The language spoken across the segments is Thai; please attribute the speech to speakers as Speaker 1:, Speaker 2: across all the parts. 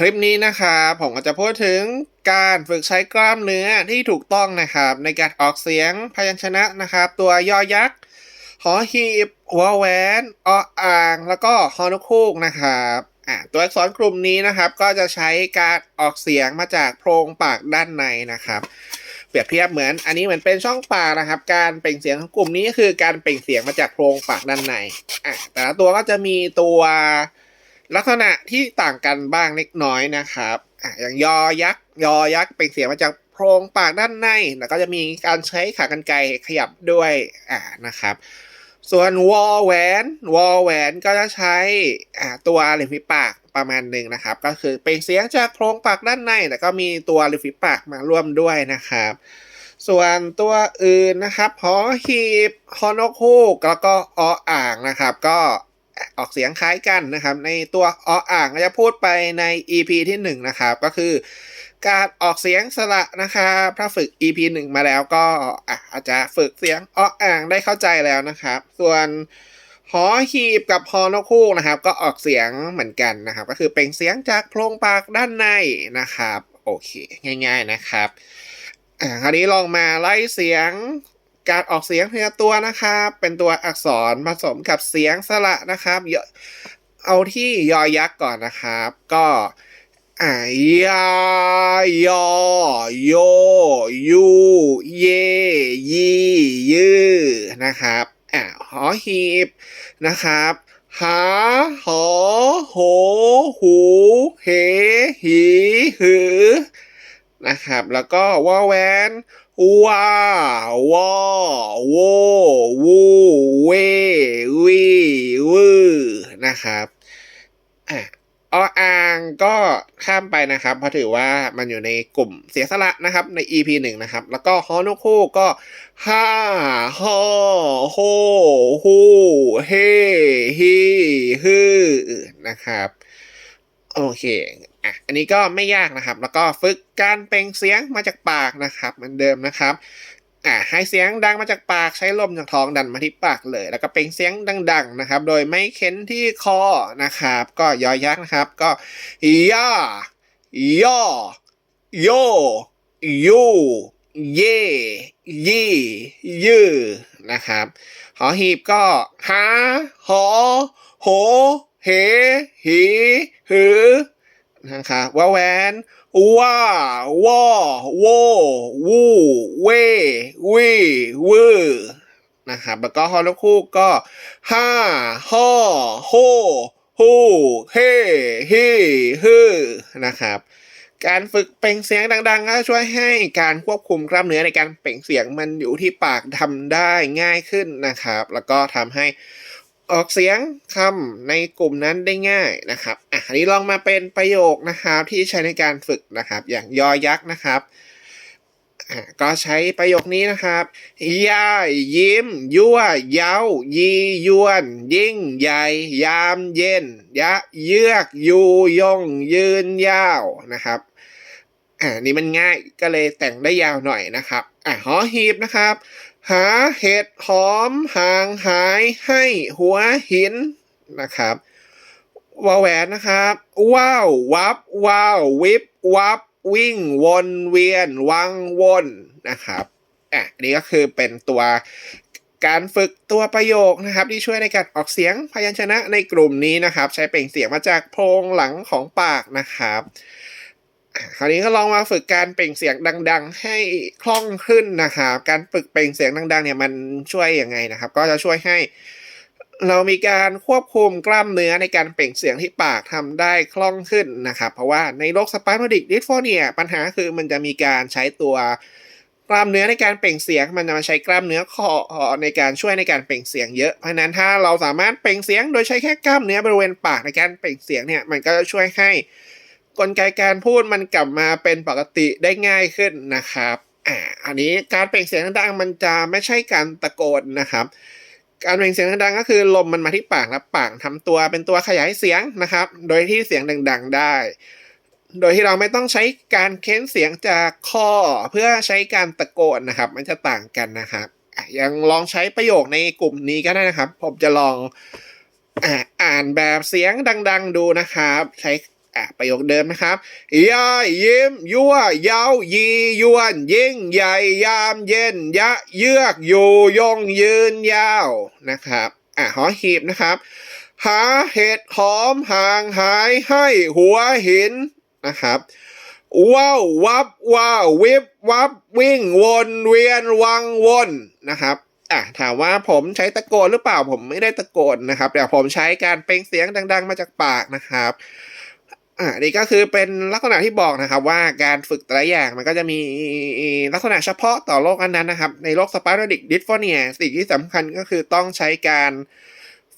Speaker 1: คลิปนี้นะครับผมก็จะพูดถึงการฝึกใช้กล้ามเนื้อที่ถูกต้องนะครับ ในการออกเสียงพยัญชนะนะครับ ตัวยอยักษ์หอหีบวอแหวนออ่าง แล้วก็ฮอนกคูกนะครับอ่าตัวอักษรกลุ่มนี้นะครับก็จะใช้การออกเสียงมาจากโพรงปากด้านในนะครับ เปรียบเทียบเหมือน อันนี้เหมือนเป็นช่องปากนะครับ การเปล่งเสียงของกลุ่มนี้คือการเปล่งเสียงมาจากโพรงปากด้านในอะแต่ละตัวก็จะมีตัว ลักษณะที่ต่างกันบ้างเล็กน้อยนะครับอะอย่างยอยักษ์ยอยักษ์เปล่งเสียงมาจากโพรงปากด้านใน แล้วก็จะมีการใช้ขากรรไกรขยับด้วยอ่านะครับ ส่วนวอแหวนวอแหวนก็จะใช้อ่าตัวริมฝีปากประมาณหนึ่งนะครับ ก็คือเปล่งเสียงจากโพรงปากด้านใน แล้วก็มีตัวริมฝีปากมาร่วมด้วยนะครับส่วนตัวอื่นนะครับหอหีบฮอนกฮูกแล้วก็ออ่างนะครับ ก็ ออกเสียงคล้ายกันนะครับ ในตัวออ่างจะพูดไปใน EP ที่ 1 นะครับ ก็คือ การออกเสียงสระนะครับถ้าฝึก EP 1 มาแล้วก็อาจจะฝึกเสียงออ่างได้เข้าใจแล้วนะครับ ส่วนหอหีบกับฮอนกฮูกนะครับ ก็ออกเสียงเหมือนกันนะครับ ก็คือเปล่งเสียงจากโพรงปากด้านในนะครับ โอเค ง่าย ๆนะครับอ่าคราวนี้ลองมาไล่เสียง การออกเสียงทีละตัวนะครับ เป็นตัวอักษรผสมกับเสียงสระนะครับเอาที่ยอยักษ์ก่อนนะครับ ก็อ่ายายอโยยูเยยียืนะครับอ่าหอหีบนะครับหาหอโหหูเหหีหือนะครับ แล้วก็วอแวน ว้าวอโววูเววีวือนะครับอะออ่างก็ข้ามไปนะครับ เพราะถือว่ามันอยู่ในกลุ่มเสียสละนะครับใน EP หนึ่งนะครับ แล้วก็ฮอนกคู่ก็ห้าฮอโฮฮูเฮฮีฮือนะครับ โอเคอะอันนี้ก็ไม่ยากนะครับ แล้วก็ฝึกการเปล่งเสียงมาจากปากนะครับเหมือนเดิมนะครับอะให้เสียงดังมาจากปากใช้ลมจากท้องดันมาที่ปากเลย แล้วก็เปล่งเสียงดัง ๆนะครับ โดยไม่เค้นที่คอนะครับ ก็ยอยักษ์นะครับ ก็ย่าย่อโยยูเยยี่ยือนะครับ หอหีบก็หาหอโหเหหี หือนะครับว่าแหวนว่าว่อโววูเววีวือนะครับแล้วก็ฮอนกคูกก็ห้าห่อโฮฮูเฮฮีฮือนะครับการฝึกเปล่งเสียงดังๆ ก็ช่วยให้การควบคุมกล้ามเนื้อในการเปล่งเสียงมันอยู่ที่ปากทำได้ง่ายขึ้นนะครับ แล้วก็ทำให้ ออกเสียงคำในกลุ่มนั้นได้ง่ายนะครับอะอันนี้ลองมาเป็นประโยคนะครับที่ใช้ในการฝึกนะครับ อย่างยอยักษ์นะครับอะก็ใช้ประโยคนี้นะครับย่ายิ้ม ยั่ว เย้า ยียวน ยิ่งใหญ่ ยามเย็น ยะ เยือกยูยง ยืนยาวนะครับอ่านี่มันง่ายก็เลยแต่งได้ยาวหน่อยนะครับอะหอหีบนะครับ หาเห็ดหอมห่างหายให้หัวหินนะครับวาแหวนนะครับ ว้าววับว้าววิบวับวิ่งวนเวียนวังวนนะครับอะนนี้ก็คือเป็นตัวการฝึกตัวประโยคนะครับ ที่ช่วยในการออกเสียงพยัญชนะในกลุ่มนี้นะครับ ใช้เปล่งเสียงมาจากโพรงหลังของปากนะครับ คราวนี้ก็ลองมาฝึกการเปล่งเสียงดัง ๆ ให้คล่องขึ้นนะครับ การฝึกเปล่งเสียงดัง ๆ เนี่ยมันช่วยยังไงนะครับ ก็จะช่วยให้ เรามีการควบคุมกล้ามเนื้อในการเปล่งเสียงที่ปากทำได้คล่องขึ้นนะครับ เพราะว่าในโรคสปาร์โนดิกดิสโฟเนียปัญหาคือมันจะมีการใช้ตัวกล้ามเนื้อในการเปล่งเสียงมันจะมาใช้กล้ามเนื้อคอในการช่วยในการเปล่งเสียงเยอะ เพราะนั้นถ้าเราสามารถเปล่งเสียงโดยใช้แค่กล้ามเนื้อบริเวณปากในการเปล่งเสียงเนี่ยมันก็จะช่วยให้ กลไกการพูดมันกลับมาเป็นปกติได้ง่ายขึ้นนะครับอ่าอันนี้การเปล่งเสียงดังๆมันจะไม่ใช่การตะโกนนะครับ การเปล่งเสียงดังๆก็คือลมมันมาที่ปากแล้วปากทำตัวเป็นตัวขยายเสียงนะครับ โดยที่เสียงดังๆได้ โดยที่เราไม่ต้องใช้การเค้นเสียงจากคอเพื่อใช้การตะโกนนะครับ มันจะต่างกันนะครับยังลองใช้ประโยคในกลุ่มนี้ก็ได้นะครับ ผมจะลองอ่านแบบเสียงดัง ๆ ดูนะครับ ใช้ อะประโยคเดิมนะครับยายิ้มยั่วเย้ายียวน ยิ่งใหญ่ยามเย็น ยะเยือกอยู่ยงยืนยาวนะครับอะหอหีบนะครับ หาเห็ดหอมห่างหายให้หัวหินนะครับว้าววับว้าววิบวับวิ่งวนเวียนวังวนนะครับอะถามว่าผมใช้ตะโกนหรือเปล่าผมไม่ได้ตะโกนนะครับแต่ผมใช้การเปล่งเสียงดัง ๆ มาจากปากนะครับ อะนี่ก็คือเป็นลักษณะที่บอกนะครับว่าการฝึกแต่ละอย่างมันก็จะมีลักษณะเฉพาะต่อโรคอันนั้นนะครับ ในโรคสปาร์ดิกดิสโฟเนียสิ่งที่สำคัญก็คือต้องใช้การ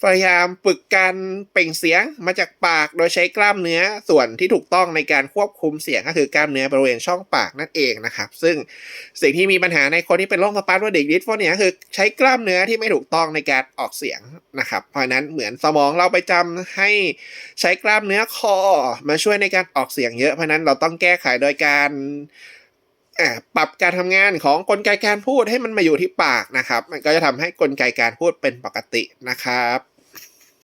Speaker 1: พยายามฝึกการเปล่งเสียงมาจากปากโดยใช้กล้ามเนื้อส่วนที่ถูกต้องในการควบคุมเสียงก็คือกล้ามเนื้อบริเวณช่องปากนั่นเองนะครับ ซึ่งสิ่งที่มีปัญหาในคนที่เป็นโรคสปาโรดิกดิสโฟเนียคือใช้กล้ามเนื้อที่ไม่ถูกต้องในการออกเสียงนะครับเพราะนั้นเหมือนสมองเราไปจำให้ใช้กล้ามเนื้อคอมาช่วยในการออกเสียงเยอะเพราะนั้นเราต้องแก้ไขโดยการปรับการทำงานของกลไกการพูดให้มันมาอยู่ที่ปากนะครับ มันก็จะทำให้กลไกการพูดเป็นปกตินะครับ